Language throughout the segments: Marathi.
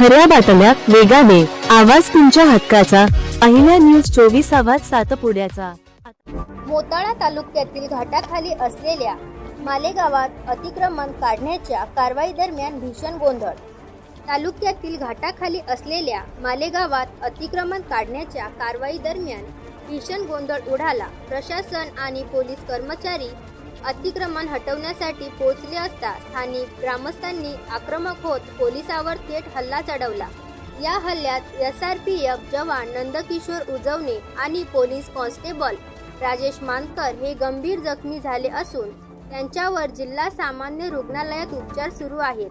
खऱ्या बातम्या वेगाने. आवाज तुमच्या हक्काचा. पहिल्या न्यूज चोवीस आवाज सातपुड्याचा. मोताळा तालुक्यातील घाटाखाली असलेल्या मालेगावात अतिक्रमण काढण्याच्या कारवाई दरम्यान भीषण गोंधळ. तालुक्यातील घाटाखाली असलेल्या मालेगावात अतिक्रमण काढण्याच्या कारवाई दरम्यान भीषण गोंधळ उडाला. प्रशासन आणि पोलीस कर्मचारी अतिक्रमण हटवण्यासाठी पोहोचले असता स्थानिक ग्रामस्थांनी आक्रमक होत पोलिसावर थेट हल्ला चढवला. या हल्ल्यात एस आर पी एफ जवान नंदकिशोर उजवणे आणि पोलीस कॉन्स्टेबल राजेश मानकर हे गंभीर जखमी झाले असून त्यांच्यावर जिल्हा सामान्य रुग्णालयात उपचार सुरू आहेत.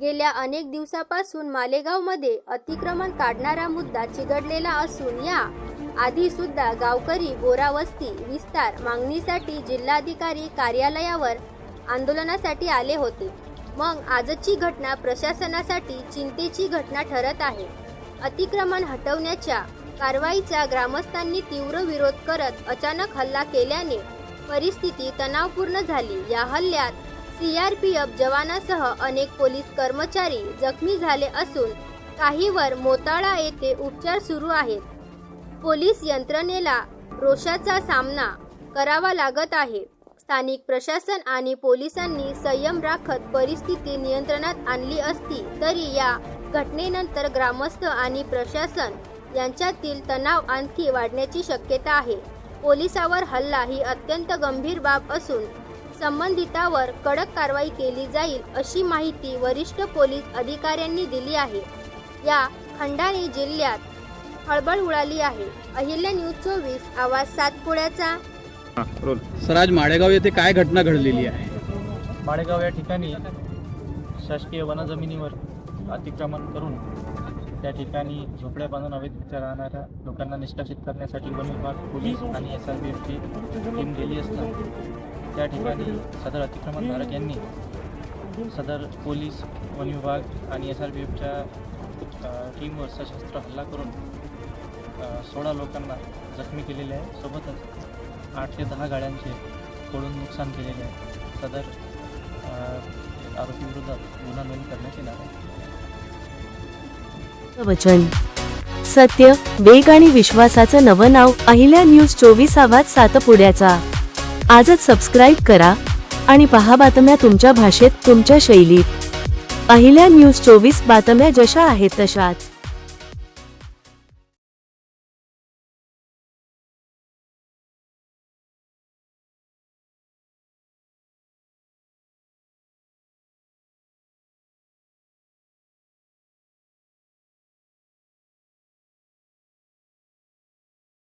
गेल्या अनेक दिवसापासून मालेगावमध्ये अतिक्रमण काढणारा मुद्दा चिघडलेला असून या आधी सुद्धा गावकरी बोरावस्ती विस्तार मागणीसाठी जिल्हाधिकारी कार्यालयावर आंदोलनासाठी आले होते. मग आजची घटना प्रशासनासाठी चिंतेची घटना ठरत आहे. अतिक्रमण हटवण्याच्या कारवाईचा ग्रामस्थांनी तीव्र विरोध करत अचानक हल्ला केल्याने परिस्थिती तणावपूर्ण झाली. या हल्ल्यात सीआरपीएफ जवानासह अनेक पोलीस कर्मचारी जखमी झाले असून काहीवर मोताळा येथे उपचार सुरू आहेत. पोलीस यंत्रणेला रोषाचा सामना करावा लागत आहे. स्थानिक प्रशासन आणि पोलिसांनी संयम राखत परिस्थिती नियंत्रणात आणली असती तरी या घटनेनंतर ग्रामस्थ आणि प्रशासन यांच्यातील तणाव आणखी वाढण्याची शक्यता आहे. पोलिसावर हल्ला ही अत्यंत गंभीर बाब असून संबंधितावर कडक कारवाई केली जाईल अशी माहिती वरिष्ठ पोलीस अधिकाऱ्यांनी दिली आहे. या खंडाने जिल्ह्यात हळबळ उडाली आहे. अहिल्या न्यूज चोवीस आवाज सातपुड्याचा. सर आज माळेगाव येथे काय घटना घडलेली आहे? माळेगाव या ठिकाणी शासकीय वनजमिनीवर अतिक्रमण करून त्या ठिकाणी झोपड्या बांधून अवैध राहणाऱ्या लोकांना निष्कासित करण्यासाठी वन विभाग पोलीस आणि एस आर पी एफची टीम गेली असता त्या ठिकाणी सदर अतिक्रमणधारक यांनी सदर पोलीस वन विभाग आणि एस आर पी एफच्या टीमवर सशस्त्र हल्ला करून सोळा लोकांना जखमी केलेले आहे. सोबतच आठ ते दहा गाड्यांचे तोडून नुकसान केलेले आहे. सदर आरोपीविरोधात गुन्हा नोंद करण्यात येणार आहे. वचन. सत्य वेग आणि विश्वासाचं नवं नाव अहिल्या न्यूज चोवीस आवाज सातपुड्याचा. आजच सबस्क्राईब करा आणि पहा बातम्या तुमच्या भाषेत तुमच्या शैलीत. अहिल्या न्यूज चोवीस बातम्या जशा आहेत तशाच.